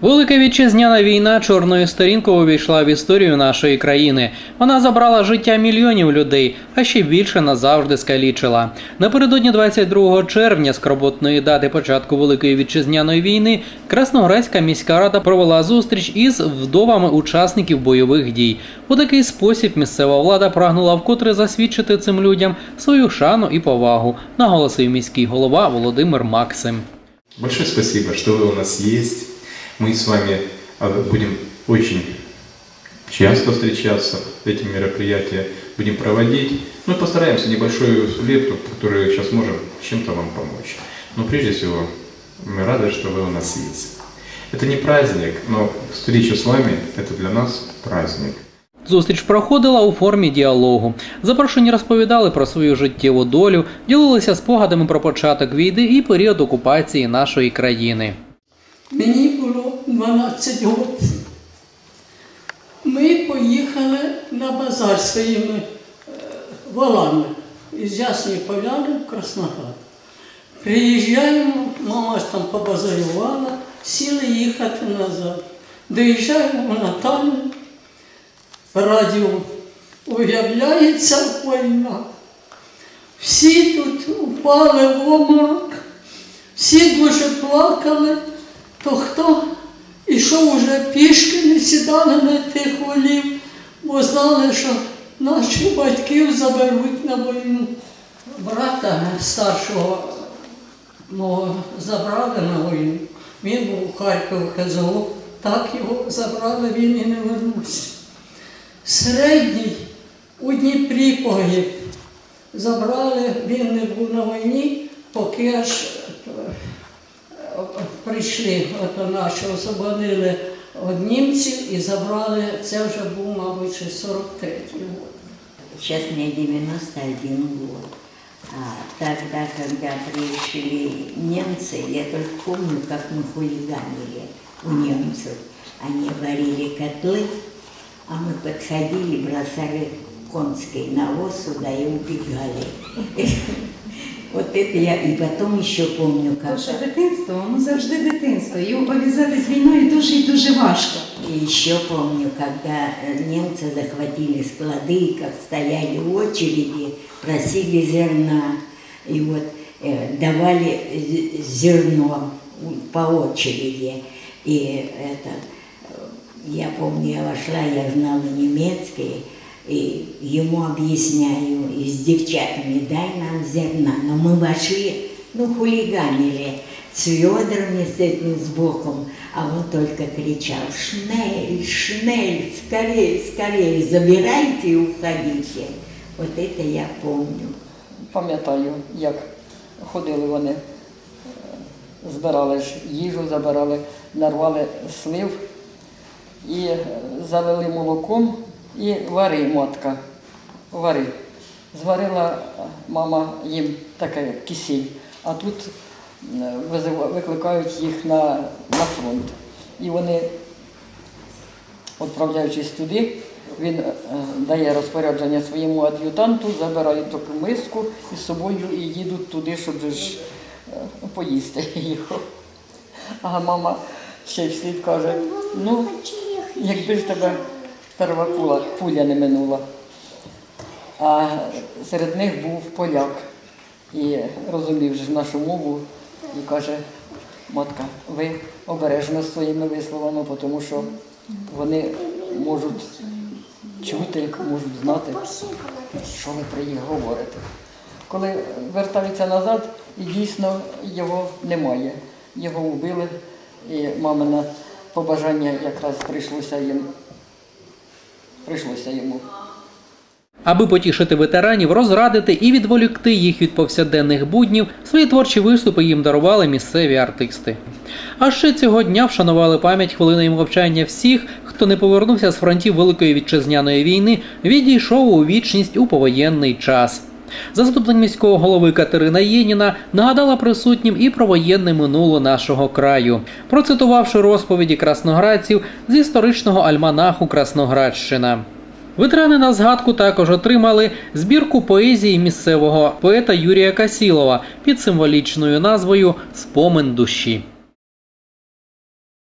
Велика вітчизняна війна чорною сторінкою увійшла в історію нашої країни. Вона забрала життя мільйонів людей, а ще більше назавжди скалічила. Напередодні 22 червня, скорботної дати початку Великої вітчизняної війни, Красноградська міська рада провела зустріч із вдовами учасників бойових дій. У такий спосіб місцева влада прагнула вкотре засвідчити цим людям свою шану і повагу, наголосив міський голова Володимир Максим. Большое спасибо, что вы у нас есть. Мы с вами а, будем очень часто встречаться, эти мероприятия будем проводить. Мы постараемся небольшую лепту, которую сейчас можем, чем-то вам помочь. Но прежде всего, мы рады, что вы у нас есть. Это не праздник, но встреча с вами – это для нас праздник. Зустріч проходила у формі діалогу. Запрошені розповідали про свою життєву долю, ділилися спогадами про початок війни і період окупації нашої країни. Мені було 12 років. Ми поїхали на базар своїми е, волами із Ясної Поляни в Красноград. Приїжджаємо, мама там побазарювала, сіли їхати назад. Доїжджаємо в Наталю, радіо уявляється війна. Всі тут упали в обморок, всі дуже плакали, то хто ішов уже пішки, не сідали на тих волів, бо знали, що наших батьків заберуть на війну. Брата старшого мого забрали на війну. Він був у Харкові ХЗО, так його забрали, він і не вернувся. Середній у Дніпрі погиб. Забрали, він не був на війні, поки аж прийшли, от наші освободили від німців і забрали, це вже був, мабуть, ще 43-й год. Сейчас мне 91 год. А тогда, когда пришли немцы, я только помню, как мы хулиганили у немцев. Они варили котлы, а мы подходили, бросали конский навоз сюда и убегали. Вот это я и потом еще помню, как... Наше дитинство, воно завжди дитинство. І пов'язати з війною дуже і дуже важко. И еще помню, когда э, немцы захватили склады, как стояли в очереди, просили зерна. И вот э, давали з- зерно по очереди. И это, э, я помню, я вошла, я знала немецкий, и ему объясняю, и с девчатами, дай нам зерна. Но мы вошли, ну, хулиганили с ведрами с этим сбоком, а он только кричал, шнель, шнель, скорее, скорее, забирайте и уходите. Вот это я помню. Пам'ятаю, як ходили вони, е, збирали ж їжу, забирали, нарвали слив і е, залили молоком і вари, матка, вари. Зварила е, мама їм таке кисіль, а тут е, викликають їх на, на фронт. І вони Відправляючись туди, він е, дає розпорядження своєму ад'ютанту, забирають таку миску із собою і їдуть туди, щоб ж поїсти його. А мама ще й вслід каже, ну, якби ж тебе перша пуля, пуля не минула. А серед них був поляк і розумів ж нашу мову і каже, матка, ви обережно своїми висловами, тому що вони можуть чути, можуть знати, що ви про їх говорите. Коли вертаються назад, дійсно його немає. Його вбили, і мамине побажання якраз прийшлося їм. Прийшлося йому. Аби потішити ветеранів, розрадити і відволікти їх від повсякденних буднів, свої творчі виступи їм дарували місцеві артисти. А ще цього дня вшанували пам'ять хвилиною мовчання всіх, хто не повернувся з фронтів Великої вітчизняної війни, відійшов у вічність у повоєнний час. Заступник міського голови Катерина Єніна нагадала присутнім і про воєнне минуле нашого краю, процитувавши розповіді красноградців з історичного альманаху Красноградщина. Ветерани на згадку також отримали збірку поезії місцевого поета Юрія Касілова під символічною назвою Спомин душі.